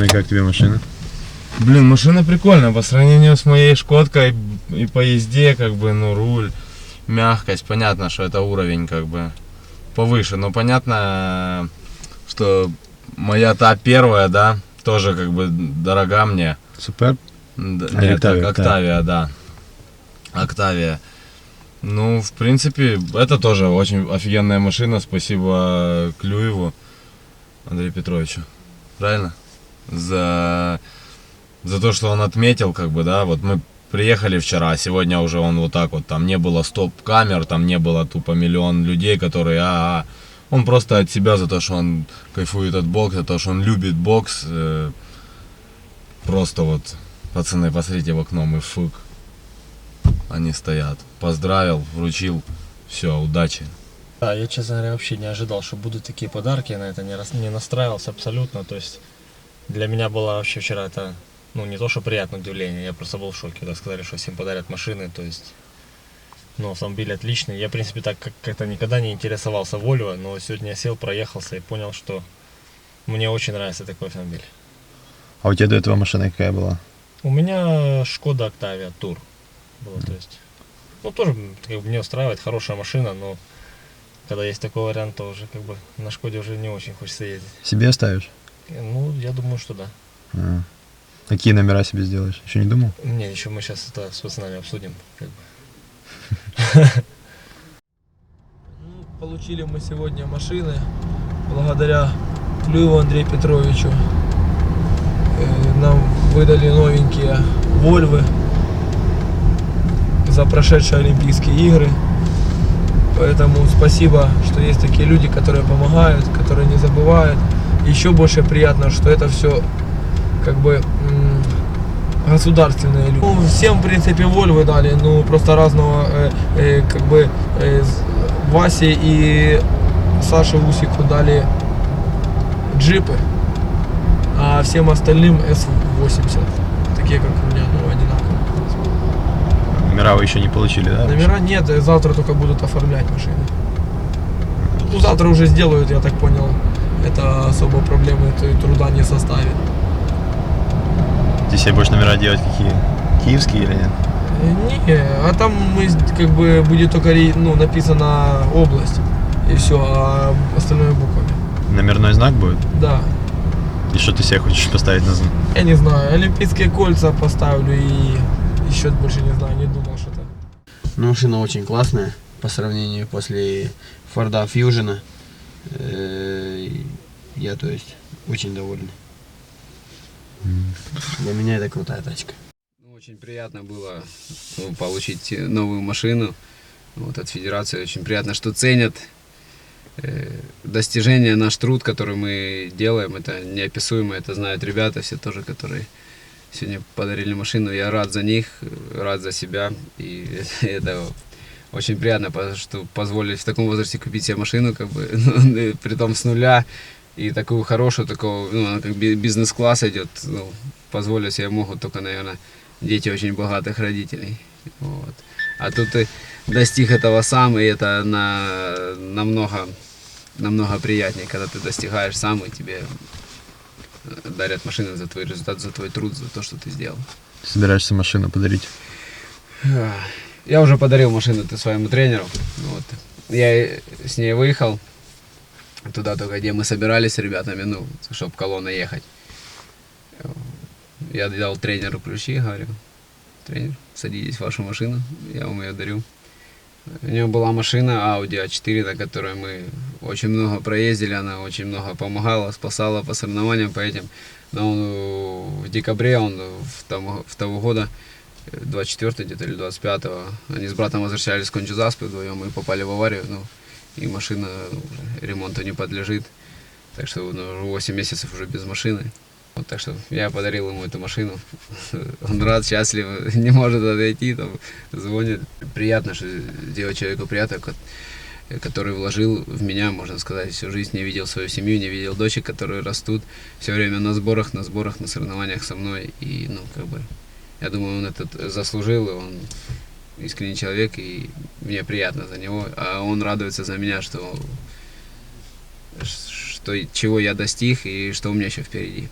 Ну и как тебе машина? Блин, машина прикольная по сравнению с моей Шкодкой и по езде, как бы, ну, руль, мягкость, понятно, что это уровень, как бы, повыше, но понятно, что моя та первая, да, тоже, как бы, дорога мне. Супер? Д- А, Нет, Октавия, да. Октавия. Ну, в принципе, это тоже очень офигенная машина. Спасибо Клюеву Андрею Петровичу. Правильно? За, за то, что он отметил, как бы, да, вот мы приехали вчера, а сегодня уже он вот так вот, там не было стоп-камер, там не было тупо миллион людей, которые, а, а. Он просто от себя за то, что он кайфует от бокса, за то, что он любит бокс. э, просто вот, пацаны, посмотрите в окно, мы фук. Они стоят. Поздравил, вручил. Все, удачи. Да, я, честно говоря, вообще не ожидал, что будут такие подарки, я на это не, рас- не настраивался абсолютно, то есть для меня было вообще вчера это, ну, не то, что приятное удивление, я просто был в шоке, когда сказали, что всем подарят машины, то есть, ну, автомобиль отличный, я, в принципе, так как- как-то никогда не интересовался Volvo, но сегодня я сел, проехался и понял, что мне очень нравится такой автомобиль. А у тебя до этого машина какая была? У меня Шкода Октавия Тур была, то есть, ну, тоже как бы, меня устраивает, хорошая машина, но когда есть такой вариант, то уже как бы на Шкоде уже не очень хочется ездить. Себе оставишь? Э, Ну, я думаю, что да. А. Какие номера себе сделаешь? Еще не думал? Не, еще мы сейчас это с пацанами обсудим. Как бы. Ну, Получили мы сегодня машины благодаря Клюеву Андрею Петровичу. Э, Нам выдали новенькие Вольвы за прошедшие Олимпийские игры. Поэтому спасибо, что есть такие люди, которые помогают, которые не забывают. Еще больше приятно, что это все как бы государственные люди. Ну, всем, в принципе, Вольвы дали, ну, просто разного, э, э, как бы, э, Васе и Саше Усику дали джипы, а всем остальным S80, такие, как у меня, ну, одинаковые. Номера вы еще не получили, да? Номера нет, завтра только будут оформлять машины. Ну, завтра уже сделают, я так понял. Это особо проблемы труда не составит. Ты себе будешь номера делать какие? Киевские или нет? Э, Не, а там мы как бы будет только ну, написано область. И все, а остальное буквами. Номерной знак будет? Да. И что ты себе хочешь поставить на знак? Я не знаю, олимпийские кольца поставлю и еще больше не знаю, не думал что-то. Ну, машина очень классная по сравнению после Форда Фьюжена. Э, Я, то есть, очень доволен. Для меня это крутая тачка. Ну, Очень приятно было ну, получить новую машину вот, от Федерации. Очень приятно, что ценят э, достижения, наш труд, который мы делаем. Это неописуемо, это знают ребята все тоже, которые сегодня подарили машину. Я рад за них, рад за себя. И это очень приятно, что позволили в таком возрасте купить себе машину, как бы, ну, при том с нуля. И такую хорошую, такого, ну, она как би- бизнес-класс идет. Ну, позволить себе могут только, наверное, дети очень богатых родителей. Вот. А тут ты достиг этого сам, и это на, намного, намного приятнее, когда ты достигаешь сам, и тебе э, дарят машину за твой результат, за твой труд, за то, что ты сделал. Собираешься машину подарить? Я уже подарил машину ты своему тренеру. Вот. Я с ней выехал туда только, где мы собирались с ребятами, ну, чтобы колонна ехать. Я дал тренеру ключи, говорю, тренер, садитесь в вашу машину, я вам ее дарю. У него была машина Audi A4, на которой мы очень много проездили, она очень много помогала, спасала по соревнованиям по этим. Но он, э, в декабре, он в, того, в того года, 24 где-то или 25 они с братом возвращались с Кончезаспы вдвоем и попали в аварию, ну, и машина ремонту не подлежит. Так что ну, 8 месяцев уже без машины. Вот, так что я подарил ему эту машину. Он рад, счастлив, не может отойти, там, звонит. Приятно, что сделать человеку приятно, ко- который вложил в меня, можно сказать, всю жизнь, не видел свою семью, не видел дочек, которые растут все время на сборах, на сборах, на соревнованиях со мной. И, ну, как бы, я думаю, он этот заслужил, и он искренний человек, и мне приятно за него. А он радуется за меня, что, что чего я достиг и что у меня еще впереди.